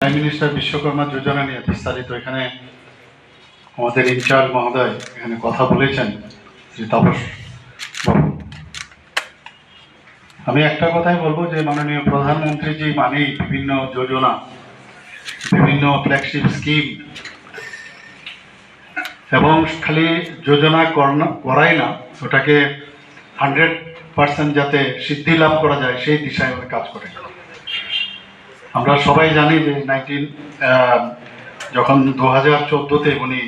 Prime minister Vishwakarma যোজনা নিয়ে বিস্তারিত এখানে আমাদের ইনচার্জ মহোদয় এখানে কথা বলেছেন, শ্রী তাপস বাবু। আমি একটা কথাই বলব যে, মাননীয় প্রধানমন্ত্রীজি মানেই বিভিন্ন যোজনা, বিভিন্ন ফ্ল্যাগশিপ স্কিম এবং খালি যোজনা করাই না, ওটাকে হান্ড্রেড পার্সেন্ট যাতে সিদ্ধি লাভ করা যায়, সেই দিশায় কাজ করে আমরা সবাই জানি যে নাইনটিন যখন দু হাজার চোদ্দোতে উনি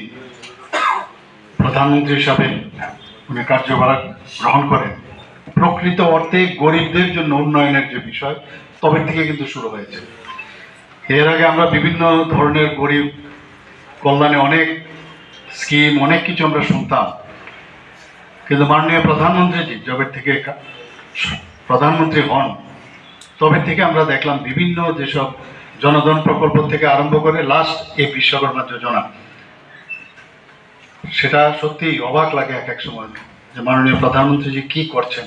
প্রধানমন্ত্রী হিসাবে উনি কার্যভার গ্রহণ করেন, প্রকৃত অর্থে গরিবদের জন্য উন্নয়নের যে বিষয় তবে থেকে কিন্তু শুরু হয়েছে। এর আগে আমরা বিভিন্ন ধরনের গরিব কল্যাণে অনেক স্কিম, অনেক কিছু আমরা শুনতাম। কিন্তু মাননীয় প্রধানমন্ত্রীজি যবে থেকে প্রধানমন্ত্রী হন তবে থেকে আমরা দেখলাম বিভিন্ন যেসব জনধন প্রকল্প থেকে আরম্ভ করে লাস্ট এই বিশ্বকর্মা যোজনা। সেটা সত্যি অবাক লাগে এক এক সময় যে মাননীয় প্রধানমন্ত্রী প্রধানমন্ত্রীজি কি করছেন।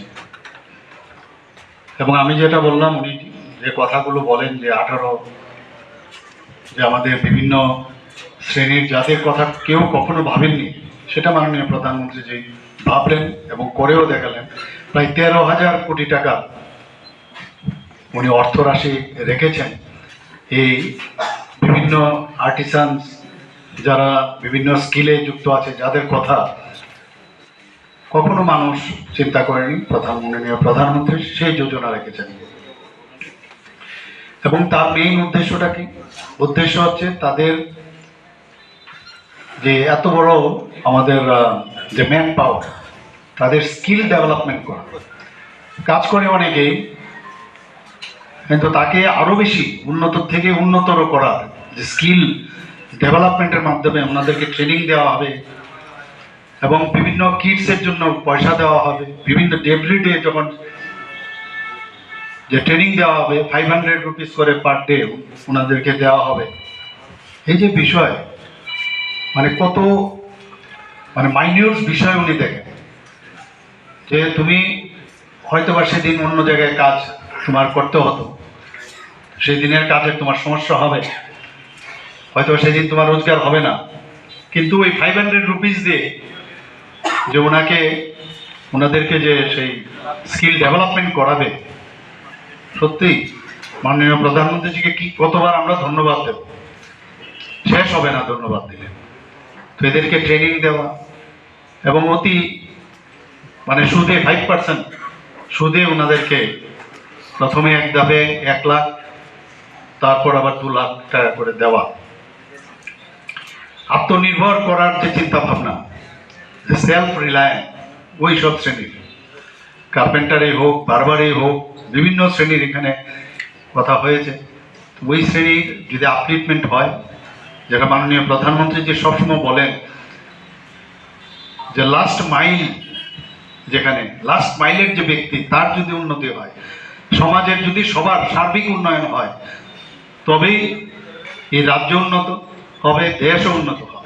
এবং আমি যেটা বললাম, উনি যে কথাগুলো বলেন যে আঠারো, যে আমাদের বিভিন্ন শ্রেণির জাতির কথা কেউ কখনো ভাবেননি, সেটা মাননীয় প্রধানমন্ত্রী প্রধানমন্ত্রীজি ভাবলেন এবং করেও দেখালেন। প্রায় তেরো হাজার কোটি টাকা উনি অর্থ রাশি রেখেছেন। এই বিভিন্ন আর্টিসানস যারা বিভিন্ন স্কিলে যুক্ত আছে, যাদের কথা কখনো মানুষ চিন্তা করেনি, প্রধান মাননীয় প্রধানমন্ত্রী সেই যোজনা রেখেছেন। এবং তার মেইন উদ্দেশ্যটা কি? উদ্দেশ্য হচ্ছে তাদের যে এত বড় আমাদের যে ম্যান পাওয়ার তাদের স্কিল ডেভেলপমেন্ট করা। কাজ করে অনেকেই কিন্তু তাকে আরও বেশি উন্নত থেকে উন্নতর করা, যে স্কিল ডেভেলপমেন্টের মাধ্যমে ওনাদেরকে ট্রেনিং দেওয়া হবে এবং বিভিন্ন কিটসের জন্য পয়সা দেওয়া হবে, বিভিন্ন এভরি ডে যখন যে ট্রেনিং দেওয়া হবে ফাইভ হান্ড্রেড রুপিস করে পার ডে ওনাদেরকে দেওয়া হবে। এই যে বিষয় মানে কত মানে মাইনিউট বিষয় উনি দেখেন। যে তুমি হয়তো বা সেদিন অন্য জায়গায় কাজ তোমার করতে হতো। সেই দিনের কাজে তোমার সমস্যা হবে। হয়তো সেদিন তোমার রোজগার হবে না। কিন্তু ওই ফাইভ হান্ড্রেড রুপিস দিয়ে যে ওনাকে, ওনাদেরকে যে সেই স্কিল ডেভেলপমেন্ট করাবে, সত্যি মাননীয় প্রধানমন্ত্রীজিকে কি কতবার আমরা ধন্যবাদ দেব? শেষ হবে না ধন্যবাদ দিলে। তো এদেরকে ট্রেনিং দেওয়া এবং অতি মানে সুদে ফাইভ পার্সেন্ট সুদে ওনাদেরকে প্রথমে এক ধাপে এক লাখ, তারপর আবার দু লাখ টাকা করে দেওয়া। আত্মনির্ভর করার যে চিন্তা ভাবনা সেলফ রিলায়েন্স ওই সব শ্রেণির। কার্পেন্টারে হোক বারবারে হোক, বিভিন্ন শ্রেণির এখানে কথা হয়েছে। ওই শ্রেণির যদি আপলিটমেন্ট হয়, যেটা মাননীয় প্রধানমন্ত্রী যে সবসময় বলেন, যে লাস্ট মাইল যেখানে লাস্ট মাইলের যে ব্যক্তি, তার যদি উন্নতি হয় সমাজের যদি সবার সার্বিক উন্নয়ন হয় তবেই এই রাজ্য উন্নত হবে দেশও উন্নত